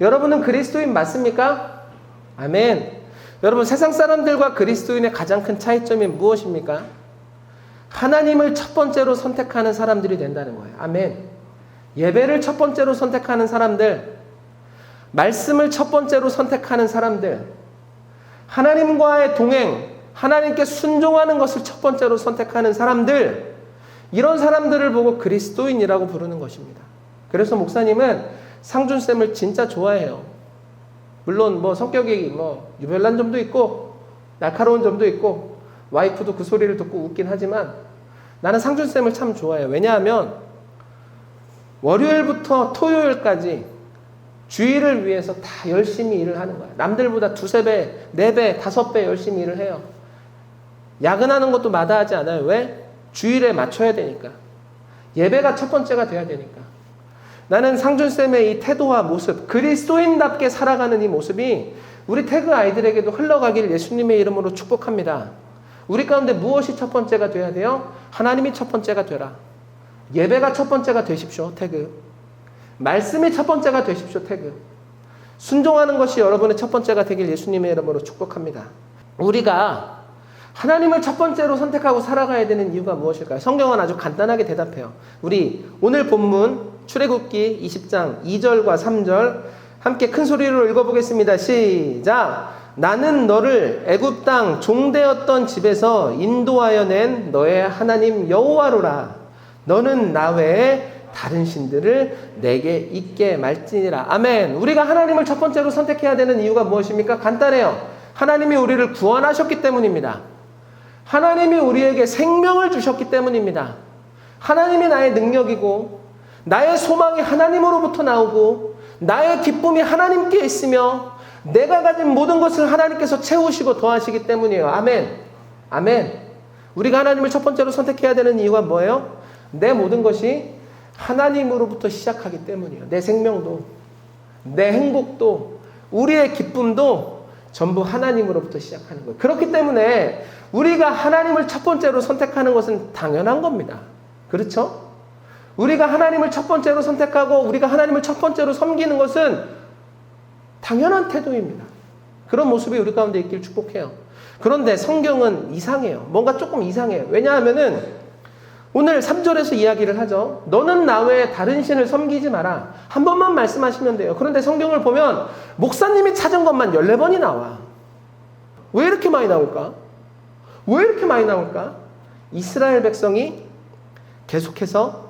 여러분은 그리스도인 맞습니까? 아멘. 여러분 세상 사람들과 그리스도인의 가장 큰 차이점이 무엇입니까? 하나님을 첫 번째로 선택하는 사람들이 된다는 거예요. 아멘. 예배를 첫 번째로 선택하는 사람들, 말씀을 첫 번째로 선택하는 사람들, 하나님과의 동행, 하나님께 순종하는 것을 첫 번째로 선택하는 사람들, 이런 사람들을 보고 그리스도인이라고 부르는 것입니다. 그래서 목사님은 상준 쌤을 진짜 좋아해요. 물론 뭐 성격이 뭐 유별난 점도 있고, 날카로운 점도 있고, 와이프도 그 소리를 듣고 웃긴 하지만 나는 상준 쌤을 참 좋아해요. 왜냐하면 월요일부터 토요일까지 주일을 위해서 다 열심히 일을 하는 거야. 남들보다 두세 배, 네 배, 다섯 배 열심히 일을 해요. 야근하는 것도 마다하지 않아요. 왜? 주일에 맞춰야 되니까. 예배가 첫 번째가 돼야 되니까. 나는 상준쌤의 이 태도와 모습, 그리스도인답게 살아가는 이 모습이 우리 태그 아이들에게도 흘러가길 예수님의 이름으로 축복합니다. 우리 가운데 무엇이 첫 번째가 돼야 돼요? 하나님이 첫 번째가 되라. 예배가 첫 번째가 되십시오, 태그. 말씀이 첫 번째가 되십시오, 태그. 순종하는 것이 여러분의 첫 번째가 되길 예수님의 이름으로 축복합니다. 우리가 하나님을 첫 번째로 선택하고 살아가야 되는 이유가 무엇일까요? 성경은 아주 간단하게 대답해요. 우리 오늘 본문 출애굽기 20장 2절과 3절 함께 큰 소리로 읽어보겠습니다. 시작. 나는 너를 애굽 땅 종되었던 집에서 인도하여 낸 너의 하나님 여호와로라. 너는 나 외에 다른 신들을 내게 있게 말지니라. 아멘. 우리가 하나님을 첫 번째로 선택해야 되는 이유가 무엇입니까? 간단해요. 하나님이 우리를 구원하셨기 때문입니다. 하나님이 우리에게 생명을 주셨기 때문입니다. 하나님이 나의 능력이고, 나의 소망이 하나님으로부터 나오고, 나의 기쁨이 하나님께 있으며, 내가 가진 모든 것을 하나님께서 채우시고 더하시기 때문이에요. 아멘. 아멘. 우리가 하나님을 첫 번째로 선택해야 되는 이유가 뭐예요? 내 모든 것이 하나님으로부터 시작하기 때문이에요. 내 생명도, 내 행복도, 우리의 기쁨도 전부 하나님으로부터 시작하는 거예요. 그렇기 때문에 우리가 하나님을 첫 번째로 선택하는 것은 당연한 겁니다. 그렇죠? 우리가 하나님을 첫 번째로 선택하고 우리가 하나님을 첫 번째로 섬기는 것은 당연한 태도입니다. 그런 모습이 우리 가운데 있길 축복해요. 그런데 성경은 이상해요. 뭔가 조금 이상해요. 왜냐하면은 오늘 3절에서 이야기를 하죠. 너는 나 외에 다른 신을 섬기지 마라. 한 번만 말씀하시면 돼요. 그런데 성경을 보면 목사님이 찾은 것만 14번이 나와. 왜 이렇게 많이 나올까? 왜 이렇게 많이 나올까? 이스라엘 백성이 계속해서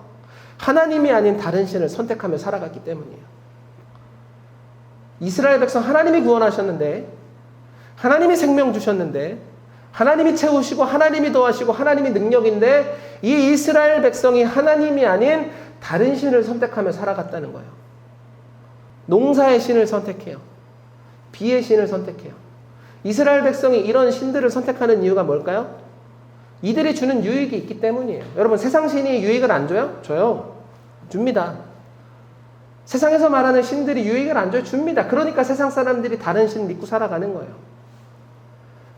하나님이 아닌 다른 신을 선택하며 살아갔기 때문이에요. 이스라엘 백성 하나님이 구원하셨는데, 하나님이 생명 주셨는데, 하나님이 채우시고, 하나님이 도하시고, 하나님이 능력인데, 이 이스라엘 백성이 하나님이 아닌 다른 신을 선택하며 살아갔다는 거예요. 농사의 신을 선택해요. 비의 신을 선택해요. 이스라엘 백성이 이런 신들을 선택하는 이유가 뭘까요? 이들이 주는 유익이 있기 때문이에요. 여러분, 세상 신이 유익을 안 줘요? 줘요. 줍니다. 세상에서 말하는 신들이 유익을 안 줘요? 줍니다. 그러니까 세상 사람들이 다른 신 믿고 살아가는 거예요.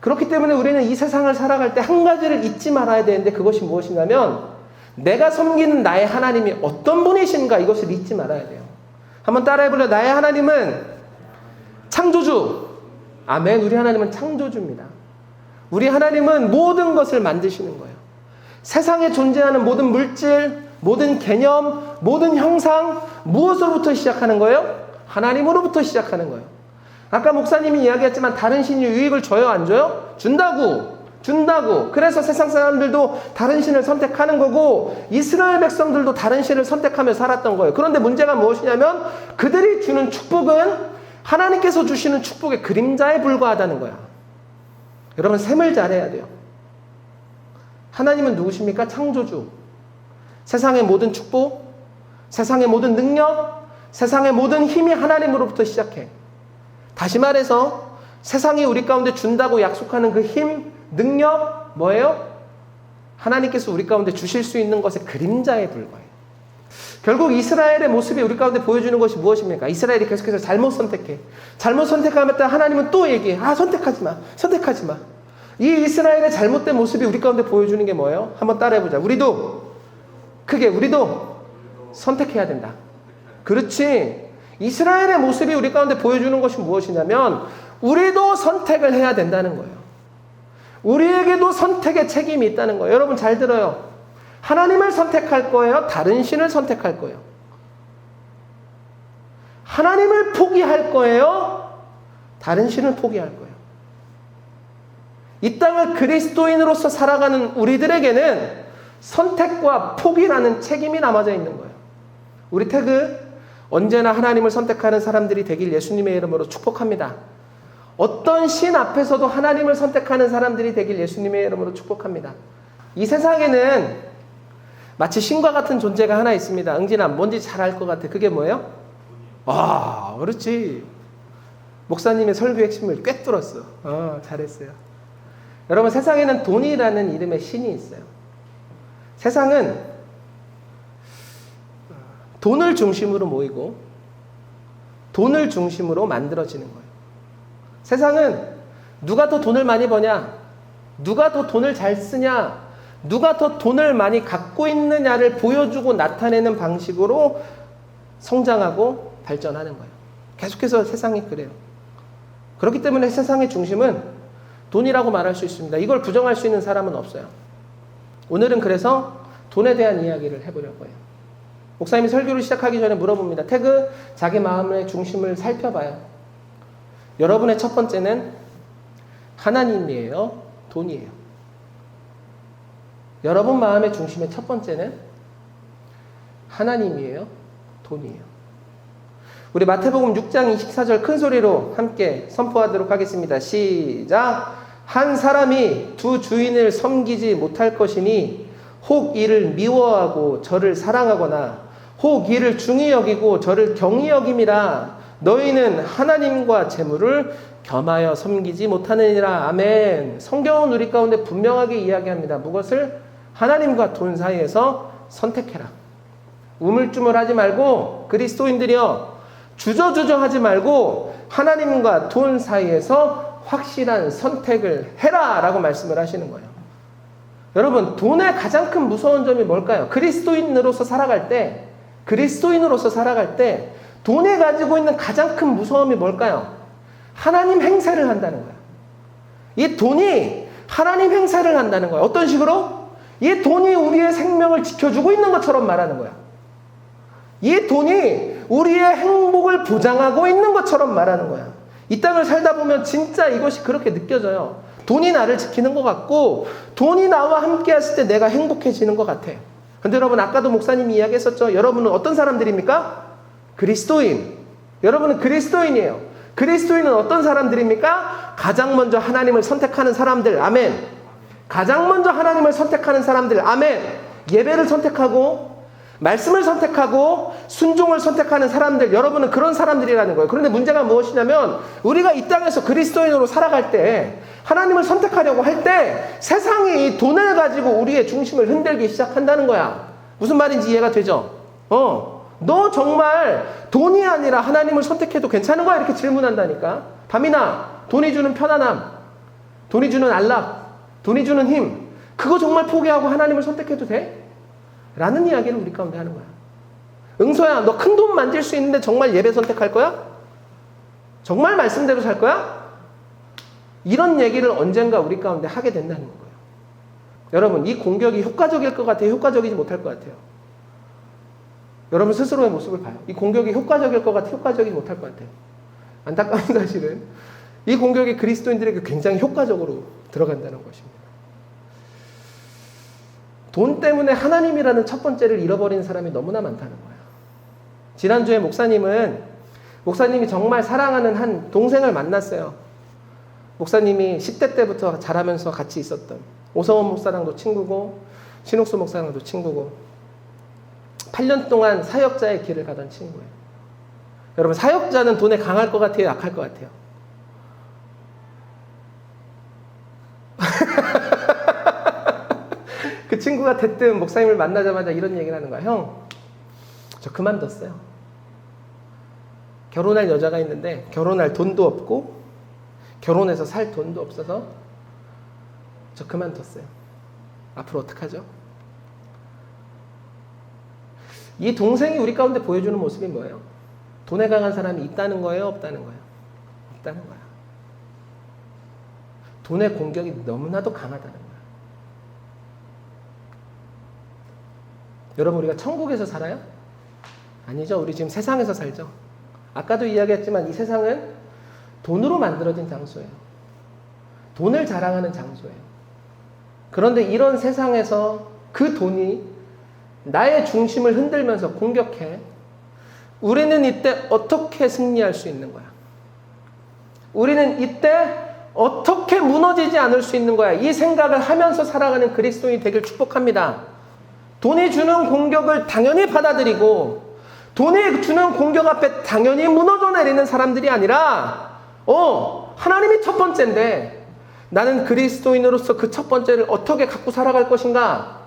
그렇기 때문에 우리는 이 세상을 살아갈 때 한 가지를 잊지 말아야 되는데 그것이 무엇인가면 내가 섬기는 나의 하나님이 어떤 분이신가 이것을 잊지 말아야 돼요. 한번 따라해 볼래요? 나의 하나님은 창조주. 아멘. 우리 하나님은 창조주입니다. 우리 하나님은 모든 것을 만드시는 거예요. 세상에 존재하는 모든 물질, 모든 개념, 모든 형상, 무엇으로부터 시작하는 거예요? 하나님으로부터 시작하는 거예요. 아까 목사님이 이야기했지만 다른 신이 유익을 줘요, 안 줘요? 준다고. 준다고. 그래서 세상 사람들도 다른 신을 선택하는 거고, 이스라엘 백성들도 다른 신을 선택하며 살았던 거예요. 그런데 문제가 무엇이냐면, 그들이 주는 축복은 하나님께서 주시는 축복의 그림자에 불과하다는 거야. 여러분, 셈을 잘해야 돼요. 하나님은 누구십니까? 창조주. 세상의 모든 축복, 세상의 모든 능력, 세상의 모든 힘이 하나님으로부터 시작해. 다시 말해서 세상이 우리 가운데 준다고 약속하는 그 힘, 능력, 뭐예요? 하나님께서 우리 가운데 주실 수 있는 것의 그림자에 불과해요. 결국 이스라엘의 모습이 우리 가운데 보여주는 것이 무엇입니까? 이스라엘이 계속해서 잘못 선택해. 잘못 선택하면 하나님은 또 얘기해. 아, 선택하지 마. 선택하지 마. 이 이스라엘의 잘못된 모습이 우리 가운데 보여주는 게 뭐예요? 한번 따라해보자. 우리도, 크게, 우리도 선택해야 된다. 그렇지. 이스라엘의 모습이 우리 가운데 보여주는 것이 무엇이냐면 우리도 선택을 해야 된다는 거예요. 우리에게도 선택의 책임이 있다는 거예요. 여러분 잘 들어요. 하나님을 선택할 거예요? 다른 신을 선택할 거예요? 하나님을 포기할 거예요? 다른 신을 포기할 거예요? 이 땅을 그리스도인으로서 살아가는 우리들에게는 선택과 포기라는 책임이 남아져 있는 거예요. 우리 태그 언제나 하나님을 선택하는 사람들이 되길 예수님의 이름으로 축복합니다. 어떤 신 앞에서도 하나님을 선택하는 사람들이 되길 예수님의 이름으로 축복합니다. 이 세상에는 마치 신과 같은 존재가 하나 있습니다. 응진아, 뭔지 잘 알 것 같아. 그게 뭐예요? 아, 그렇지. 목사님의 설교 핵심을 꿰뚫었어. 어, 잘했어요. 여러분, 세상에는 돈이라는 이름의 신이 있어요. 세상은 돈을 중심으로 모이고 돈을 중심으로 만들어지는 거예요. 세상은 누가 더 돈을 많이 버냐? 누가 더 돈을 잘 쓰냐? 누가 더 돈을 많이 갖고 있느냐를 보여주고 나타내는 방식으로 성장하고 발전하는 거예요. 계속해서 세상이 그래요. 그렇기 때문에 세상의 중심은 돈이라고 말할 수 있습니다. 이걸 부정할 수 있는 사람은 없어요. 오늘은 그래서 돈에 대한 이야기를 해보려고 해요. 목사님이 설교를 시작하기 전에 물어봅니다. 태그, 자기 마음의 중심을 살펴봐요. 여러분의 첫 번째는 하나님이에요? 돈이에요? 여러분 마음의 중심의 첫 번째는 하나님이에요? 돈이에요? 우리 마태복음 6장 24절 큰 소리로 함께 선포하도록 하겠습니다. 시작! 한 사람이 두 주인을 섬기지 못할 것이니 혹 이를 미워하고 저를 사랑하거나 혹 이를 중히 여기고 저를 경히 여김이라 너희는 하나님과 재물을 겸하여 섬기지 못하느니라. 아멘. 성경은 우리 가운데 분명하게 이야기합니다. 무엇을? 하나님과 돈 사이에서 선택해라. 우물쭈물하지 말고 그리스도인들이여 주저주저 하지 말고 하나님과 돈 사이에서 확실한 선택을 해라 라고 말씀을 하시는 거예요. 여러분, 돈의 가장 큰 무서운 점이 뭘까요? 그리스도인으로서 살아갈 때, 그리스도인으로서 살아갈 때, 돈이 가지고 있는 가장 큰 무서움이 뭘까요? 하나님 행세를 한다는 거예요. 이 돈이 하나님 행세를 한다는 거예요. 어떤 식으로? 이 돈이 우리의 생명을 지켜주고 있는 것처럼 말하는 거야. 이 돈이 우리의 행복을 보장하고 있는 것처럼 말하는 거야. 이 땅을 살다 보면 진짜 이것이 그렇게 느껴져요. 돈이 나를 지키는 것 같고, 돈이 나와 함께 했을 때 내가 행복해지는 것 같아. 근데 여러분, 아까도 목사님이 이야기했었죠. 여러분은 어떤 사람들입니까? 그리스도인. 여러분은 그리스도인이에요. 그리스도인은 어떤 사람들입니까? 가장 먼저 하나님을 선택하는 사람들. 아멘. 가장 먼저 하나님을 선택하는 사람들. 아멘. 예배를 선택하고 말씀을 선택하고 순종을 선택하는 사람들. 여러분은 그런 사람들이라는 거예요. 그런데 문제가 무엇이냐면 우리가 이 땅에서 그리스도인으로 살아갈 때 하나님을 선택하려고 할 때 세상이 이 돈을 가지고 우리의 중심을 흔들기 시작한다는 거야. 무슨 말인지 이해가 되죠? 어. 너 정말 돈이 아니라 하나님을 선택해도 괜찮은 거야? 이렇게 질문한다니까. 밤이나 돈이 주는 편안함, 돈이 주는 안락, 돈이 주는 힘, 그거 정말 포기하고 하나님을 선택해도 돼? 라는 이야기를 우리 가운데 하는 거야. 응소야, 너 큰 돈 만질 수 있는데 정말 예배 선택할 거야? 정말 말씀대로 살 거야? 이런 얘기를 언젠가 우리 가운데 하게 된다는 거예요. 여러분, 이 공격이 효과적일 것 같아요? 효과적이지 못할 것 같아요? 여러분 스스로의 모습을 봐요. 이 공격이 효과적일 것 같아, 효과적이지 못할 것 같아요. 안타까운 사실은 이 공격이 그리스도인들에게 굉장히 효과적으로 들어간다는 것입니다. 돈 때문에 하나님이라는 첫 번째를 잃어버린 사람이 너무나 많다는 거예요. 지난주에 목사님은 목사님이 정말 사랑하는 한 동생을 만났어요. 목사님이 10대 때부터 자라면서 같이 있었던 오성원 목사랑도 친구고 신옥수 목사랑도 친구고 8년 동안 사역자의 길을 가던 친구예요. 여러분 사역자는 돈에 강할 것 같아요, 약할 것 같아요? 그 친구가 대뜸 목사님을 만나자마자 이런 얘기를 하는 거야. 형, 저 그만뒀어요. 결혼할 여자가 있는데 결혼할 돈도 없고 결혼해서 살 돈도 없어서 저 그만뒀어요. 앞으로 어떡하죠? 이 동생이 우리 가운데 보여주는 모습이 뭐예요? 돈에 강한 사람이 있다는 거예요? 없다는 거예요? 없다는 거야. 돈의 공격이 너무나도 강하다는 거야. 여러분, 우리가 천국에서 살아요? 아니죠. 우리 지금 세상에서 살죠. 아까도 이야기했지만 이 세상은 돈으로 만들어진 장소예요. 돈을 자랑하는 장소예요. 그런데 이런 세상에서 그 돈이 나의 중심을 흔들면서 공격해. 우리는 이때 어떻게 승리할 수 있는 거야? 우리는 이때 어떻게 무너지지 않을 수 있는 거야? 이 생각을 하면서 살아가는 그리스도인이 되길 축복합니다. 돈이 주는 공격을 당연히 받아들이고 돈이 주는 공격 앞에 당연히 무너져 내리는 사람들이 아니라 어, 하나님이 첫 번째인데 나는 그리스도인으로서 그 첫 번째를 어떻게 갖고 살아갈 것인가?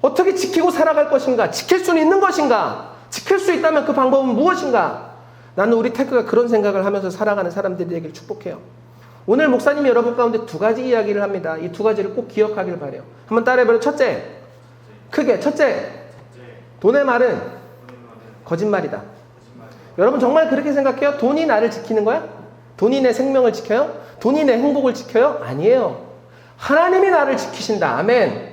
어떻게 지키고 살아갈 것인가? 지킬 수는 있는 것인가? 지킬 수 있다면 그 방법은 무엇인가? 나는 우리 태그가 그런 생각을 하면서 살아가는 사람들이 되길 축복해요. 오늘 목사님이 여러분 가운데 두 가지 이야기를 합니다. 이 두 가지를 꼭 기억하길 바래요. 한번 따라해봐요. 첫째, 크게 첫째, 돈의 말은 거짓말이다. 여러분 정말 그렇게 생각해요? 돈이 나를 지키는 거야? 돈이 내 생명을 지켜요? 돈이 내 행복을 지켜요? 아니에요. 하나님이 나를 지키신다. 아멘.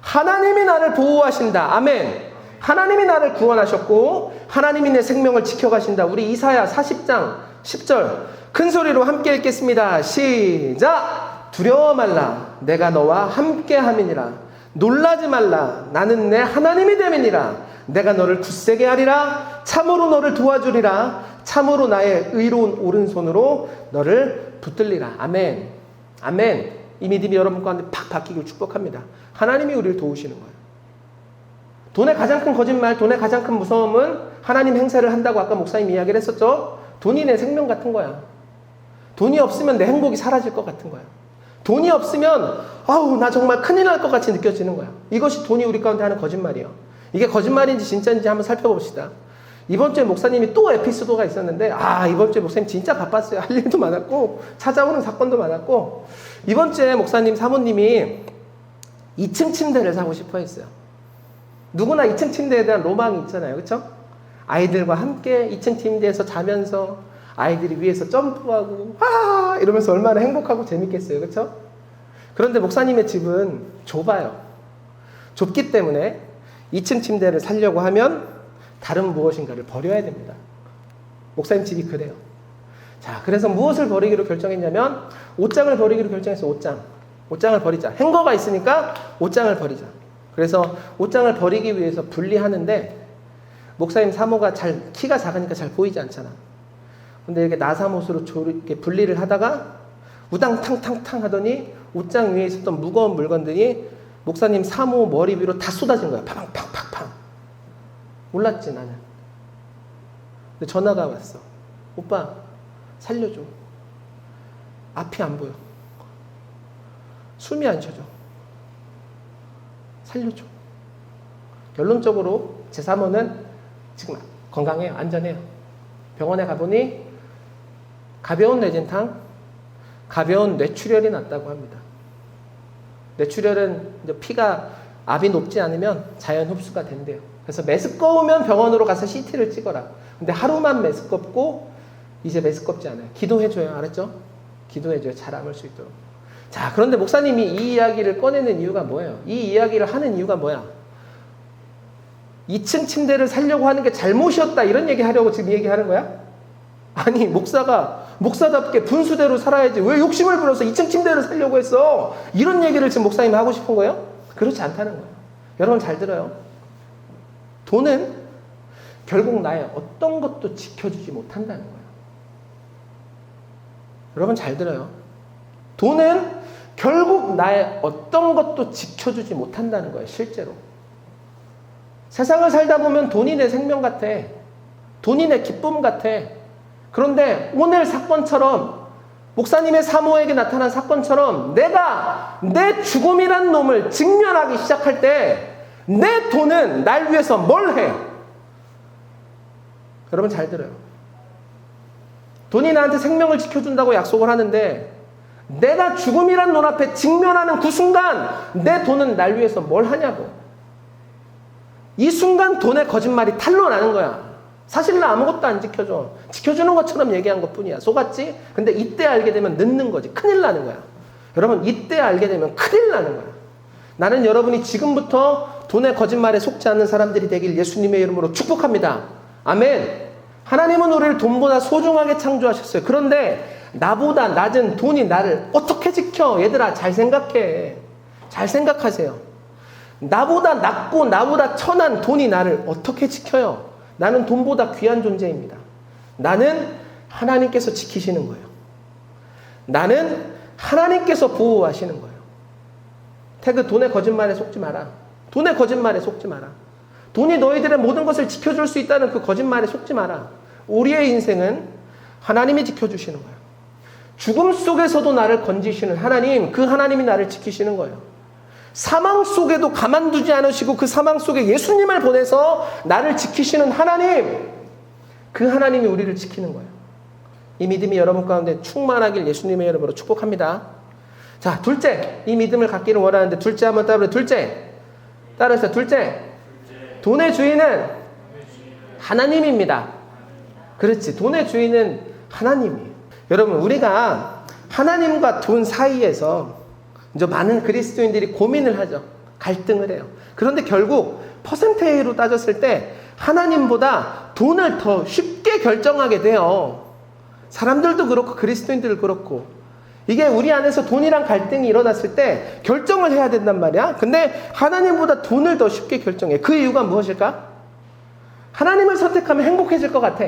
하나님이 나를 보호하신다. 아멘. 하나님이 나를 구원하셨고 하나님이 내 생명을 지켜가신다. 우리 이사야 40장 10절 큰 소리로 함께 읽겠습니다. 시작. 두려워 말라. 내가 너와 함께 함이니라. 놀라지 말라. 나는 내 하나님이 됨이니라. 내가 너를 굳세게 하리라. 참으로 너를 도와주리라. 참으로 나의 의로운 오른손으로 너를 붙들리라. 아멘. 아멘. 이 믿음이 여러분 가운데 팍 바뀌길 축복합니다. 하나님이 우리를 도우시는 거예요. 돈의 가장 큰 거짓말, 돈의 가장 큰 무서움은 하나님 행세를 한다고 아까 목사님 이야기를 했었죠? 돈이 내 생명 같은 거야. 돈이 없으면 내 행복이 사라질 것 같은 거야. 돈이 없으면, 아우, 나 정말 큰일 날 것 같이 느껴지는 거야. 이것이 돈이 우리 가운데 하는 거짓말이에요. 이게 거짓말인지 진짜인지 한번 살펴봅시다. 이번 주에 목사님이 또 에피소드가 있었는데, 아, 이번 주에 목사님 진짜 바빴어요. 할 일도 많았고, 찾아오는 사건도 많았고, 이번 주에 목사님 사모님이 2층 침대를 사고 싶어 했어요. 누구나 2층 침대에 대한 로망이 있잖아요. 그렇죠? 아이들과 함께 2층 침대에서 자면서 아이들이 위에서 점프하고 와 이러면서 얼마나 행복하고 재밌겠어요. 그렇죠? 그런데 목사님의 집은 좁아요. 좁기 때문에 2층 침대를 살려고 하면 다른 무엇인가를 버려야 됩니다. 목사님 집이 그래요. 자, 그래서 무엇을 버리기로 결정했냐면 옷장을 버리기로 결정했어요. 옷장. 옷장을 버리자. 행거가 있으니까 옷장을 버리자. 그래서 옷장을 버리기 위해서 분리하는데 목사님 사모가 잘 키가 작으니까 잘 보이지 않잖아. 근데 이렇게 나사못으로 이렇게 분리를 하다가 우당탕탕탕 하더니 옷장 위에 있었던 무거운 물건들이 목사님 사모 머리 위로 다 쏟아진 거야. 팡팡팡팡. 몰랐지 나는. 근데 전화가 왔어. 오빠 살려줘. 앞이 안 보여. 숨이 안 쉬어져. 살려줘. 결론적으로 제 사모는 지금 건강해요. 안전해요. 병원에 가보니 가벼운 뇌진탕, 가벼운 뇌출혈이 났다고 합니다. 뇌출혈은 피가 압이 높지 않으면 자연 흡수가 된대요. 그래서 메스꺼우면 병원으로 가서 CT를 찍어라. 근데 하루만 메스껍고 이제 메스껍지 않아요. 기도해줘요. 알았죠? 기도해줘요. 잘 아물 수 있도록. 자, 그런데 목사님이 이 이야기를 꺼내는 이유가 뭐예요? 이 이야기를 하는 이유가 뭐야? 2층 침대를 살려고 하는 게 잘못이었다. 이런 얘기 하려고 지금 얘기하는 거야? 아니, 목사가 목사답게 분수대로 살아야지. 왜 욕심을 부려서 2층 침대를 살려고 했어? 이런 얘기를 지금 목사님이 하고 싶은 거예요? 그렇지 않다는 거예요. 여러분 잘 들어요. 돈은 결국 나의 어떤 것도 지켜주지 못한다는 거예요. 여러분 잘 들어요. 돈은 결국 나의 어떤 것도 지켜주지 못한다는 거예요, 실제로. 세상을 살다 보면 돈이 내 생명 같아. 돈이 내 기쁨 같아. 그런데 오늘 사건처럼 목사님의 사모에게 나타난 사건처럼 내가 내 죽음이란 놈을 직면하기 시작할 때 내 돈은 날 위해서 뭘 해? 여러분 잘 들어요. 돈이 나한테 생명을 지켜준다고 약속을 하는데 내가 죽음이란 눈앞에 직면하는 그 순간 내 돈은 날 위해서 뭘 하냐고. 이 순간 돈의 거짓말이 탄로 나는 거야. 사실 나 아무것도 안 지켜줘. 지켜주는 것처럼 얘기한 것 뿐이야. 속았지? 근데 이때 알게 되면 늦는 거지. 큰일 나는 거야. 여러분, 이때 알게 되면 큰일 나는 거야. 나는 여러분이 지금부터 돈의 거짓말에 속지 않는 사람들이 되길 예수님의 이름으로 축복합니다. 아멘. 하나님은 우리를 돈보다 소중하게 창조하셨어요. 그런데 나보다 낮은 돈이 나를 어떻게 지켜? 얘들아, 잘 생각해. 잘 생각하세요. 나보다 낮고 나보다 천한 돈이 나를 어떻게 지켜요? 나는 돈보다 귀한 존재입니다. 나는 하나님께서 지키시는 거예요. 나는 하나님께서 보호하시는 거예요. 태그 돈의 거짓말에 속지 마라. 돈의 거짓말에 속지 마라. 돈이 너희들의 모든 것을 지켜줄 수 있다는 그 거짓말에 속지 마라. 우리의 인생은 하나님이 지켜주시는 거예요. 죽음 속에서도 나를 건지시는 하나님, 그 하나님이 나를 지키시는 거예요. 사망 속에도 가만두지 않으시고 그 사망 속에 예수님을 보내서 나를 지키시는 하나님, 그 하나님이 우리를 지키는 거예요. 이 믿음이 여러분 가운데 충만하길 예수님의 이름으로 축복합니다. 자, 둘째. 이 믿음을 갖기를 원하는데 둘째 한번 따라해. 둘째. 따라해서 둘째. 돈의 주인은 하나님입니다. 그렇지. 돈의 주인은 하나님이에요. 여러분, 우리가 하나님과 돈 사이에서 이제 많은 그리스도인들이 고민을 하죠. 갈등을 해요. 그런데 결국 퍼센테이로 따졌을 때 하나님보다 돈을 더 쉽게 결정하게 돼요. 사람들도 그렇고 그리스도인들도 그렇고 이게 우리 안에서 돈이랑 갈등이 일어났을 때 결정을 해야 된단 말이야. 근데 하나님보다 돈을 더 쉽게 결정해. 그 이유가 무엇일까? 하나님을 선택하면 행복해질 것 같아.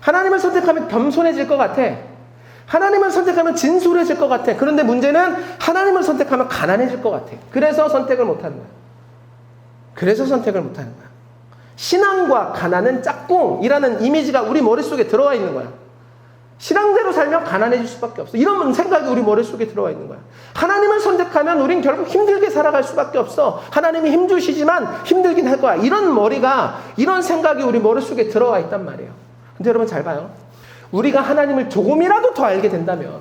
하나님을 선택하면 겸손해질 것 같아. 하나님을 선택하면 진솔해질 것 같아. 그런데 문제는 하나님을 선택하면 가난해질 것 같아. 그래서 선택을 못 하는 거야. 그래서 선택을 못 하는 거야. 신앙과 가난은 짝꿍이라는 이미지가 우리 머릿속에 들어와 있는 거야. 신앙대로 살면 가난해질 수밖에 없어. 이런 생각이 우리 머릿속에 들어와 있는 거야. 하나님을 선택하면 우린 결국 힘들게 살아갈 수밖에 없어. 하나님이 힘주시지만 힘들긴 할 거야. 이런 머리가, 이런 생각이 우리 머릿속에 들어와 있단 말이에요. 근데 여러분 잘 봐요. 우리가 하나님을 조금이라도 더 알게 된다면,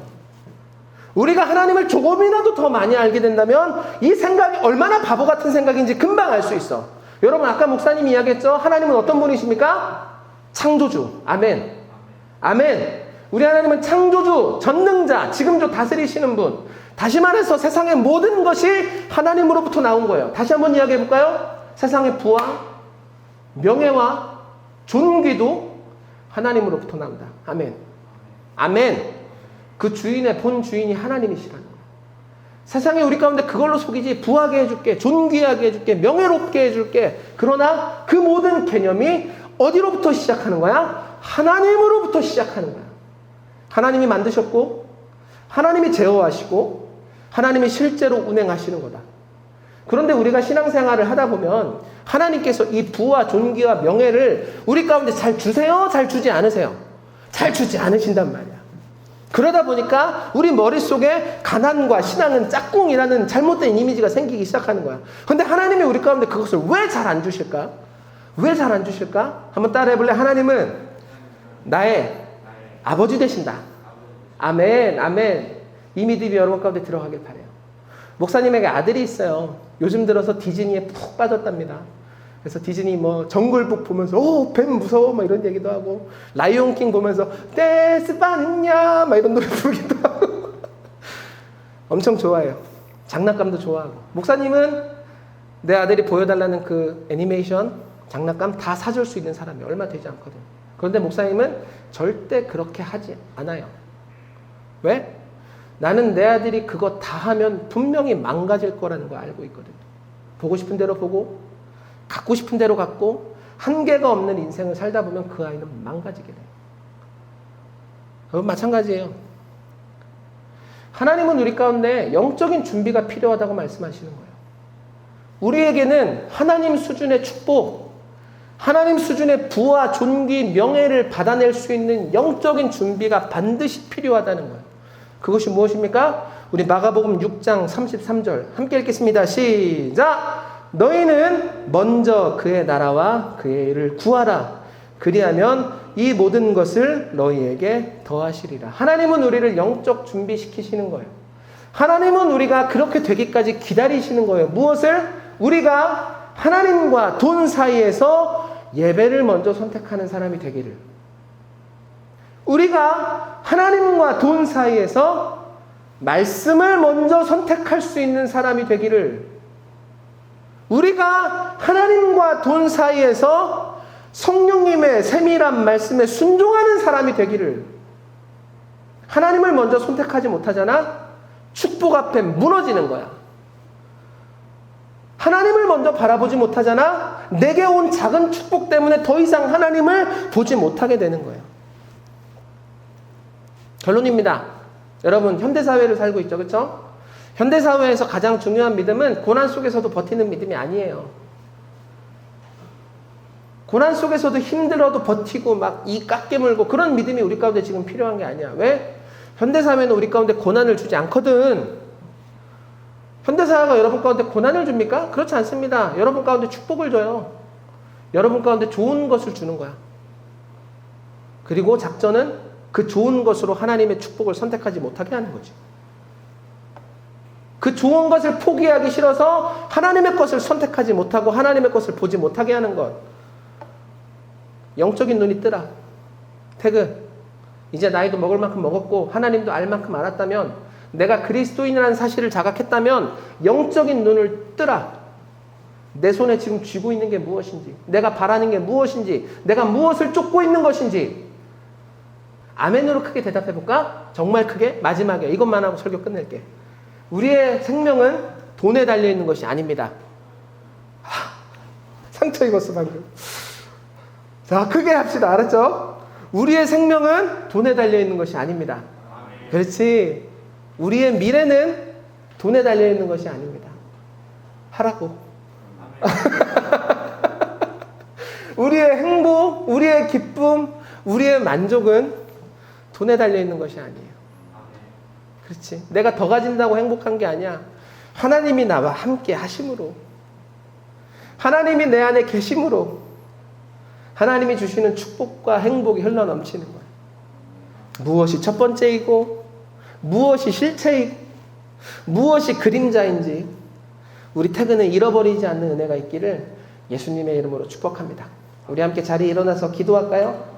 우리가 하나님을 조금이라도 더 많이 알게 된다면, 이 생각이 얼마나 바보 같은 생각인지 금방 알 수 있어. 여러분, 아까 목사님이 이야기했죠? 하나님은 어떤 분이십니까? 창조주. 아멘. 아멘. 우리 하나님은 창조주, 전능자, 지금도 다스리시는 분. 다시 말해서 세상의 모든 것이 하나님으로부터 나온 거예요. 다시 한번 이야기해 볼까요? 세상의 부와 명예와 존귀도 하나님으로부터 나온다. 아멘. 아멘. 그 주인의 본 주인이 하나님이시라는 거예요. 세상에 우리 가운데 그걸로 속이지 부하게 해줄게, 존귀하게 해줄게, 명예롭게 해줄게. 그러나 그 모든 개념이 어디로부터 시작하는 거야? 하나님으로부터 시작하는 거야. 하나님이 만드셨고, 하나님이 제어하시고, 하나님이 실제로 운행하시는 거다. 그런데 우리가 신앙생활을 하다 보면 하나님께서 이 부와 존귀와 명예를 우리 가운데 잘 주세요? 잘 주지 않으세요? 잘 주지 않으신단 말이야. 그러다 보니까 우리 머릿속에 가난과 신앙은 짝꿍이라는 잘못된 이미지가 생기기 시작하는 거야. 근데 하나님이 우리 가운데 그것을 왜 잘 안 주실까? 왜 잘 안 주실까? 한번 따라해 볼래? 하나님은 나의 아버지 되신다. 아멘, 아멘. 이 믿음이 여러분 가운데 들어가길 바래요. 목사님에게 아들이 있어요. 요즘 들어서 디즈니에 푹 빠졌답니다. 그래서 디즈니 뭐 정글북 보면서 오뱀 무서워 막 이런 얘기도 하고 라이온킹 보면서 데스파냐 막 이런 노래 부르기도 하고 엄청 좋아해요. 장난감도 좋아하고 목사님은 내 아들이 보여달라는 그 애니메이션 장난감 다 사줄 수 있는 사람이 얼마 되지 않거든. 그런데 목사님은 절대 그렇게 하지 않아요. 왜? 나는 내 아들이 그거 다 하면 분명히 망가질 거라는 거 알고 있거든. 보고 싶은 대로 보고, 갖고 싶은 대로 갖고, 한계가 없는 인생을 살다 보면 그 아이는 망가지게 돼요. 그건 마찬가지예요. 하나님은 우리 가운데 영적인 준비가 필요하다고 말씀하시는 거예요. 우리에게는 하나님 수준의 축복, 하나님 수준의 부와 존귀, 명예를 받아낼 수 있는 영적인 준비가 반드시 필요하다는 거예요. 그것이 무엇입니까? 우리 마가복음 6장 33절 함께 읽겠습니다. 시작. 너희는 먼저 그의 나라와 그의 일을 구하라. 그리하면 이 모든 것을 너희에게 더하시리라. 하나님은 우리를 영적 준비시키시는 거예요. 하나님은 우리가 그렇게 되기까지 기다리시는 거예요. 무엇을? 우리가 하나님과 돈 사이에서 예배를 먼저 선택하는 사람이 되기를. 우리가 하나님과 돈 사이에서 말씀을 먼저 선택할 수 있는 사람이 되기를. 우리가 하나님과 돈 사이에서 성령님의 세밀한 말씀에 순종하는 사람이 되기를. 하나님을 먼저 선택하지 못하잖아? 축복 앞에 무너지는 거야. 하나님을 먼저 바라보지 못하잖아? 내게 온 작은 축복 때문에 더 이상 하나님을 보지 못하게 되는 거예요. 결론입니다. 여러분, 현대 사회를 살고 있죠. 그쵸? 현대 사회에서 가장 중요한 믿음은 고난 속에서도 버티는 믿음이 아니에요. 고난 속에서도 힘들어도 버티고 막 이 깎게 물고 그런 믿음이 우리 가운데 지금 필요한 게 아니야. 왜? 현대 사회는 우리 가운데 고난을 주지 않거든. 현대 사회가 여러분 가운데 고난을 줍니까? 그렇지 않습니다. 여러분 가운데 축복을 줘요. 여러분 가운데 좋은 것을 주는 거야. 그리고 작전은 그 좋은 것으로 하나님의 축복을 선택하지 못하게 하는 거지. 그 좋은 것을 포기하기 싫어서 하나님의 것을 선택하지 못하고 하나님의 것을 보지 못하게 하는 것. 영적인 눈이 뜨라. 태그. 이제 나이도 먹을 만큼 먹었고 하나님도 알 만큼 알았다면 내가 그리스도인이라는 사실을 자각했다면 영적인 눈을 뜨라. 내 손에 지금 쥐고 있는 게 무엇인지, 내가 바라는 게 무엇인지, 내가 무엇을 쫓고 있는 것인지. 아멘으로 크게 대답해 볼까? 정말 크게 마지막에 이것만 하고 설교 끝낼게. 우리의 생명은 돈에 달려 있는 것이 아닙니다. 하, 상처 입었어 방금. 자 크게 합시다. 알았죠? 우리의 생명은 돈에 달려 있는 것이 아닙니다. 그렇지. 우리의 미래는 돈에 달려 있는 것이 아닙니다. 하라고. 우리의 행복, 우리의 기쁨, 우리의 만족은 돈에 달려 있는 것이 아니에요. 그렇지. 내가 더 가진다고 행복한 게 아니야. 하나님이 나와 함께 하심으로. 하나님이 내 안에 계심으로. 하나님이 주시는 축복과 행복이 흘러 넘치는 거야. 무엇이 첫 번째이고, 무엇이 실체이고, 무엇이 그림자인지, 우리 태근을 잃어버리지 않는 은혜가 있기를 예수님의 이름으로 축복합니다. 우리 함께 자리에 일어나서 기도할까요?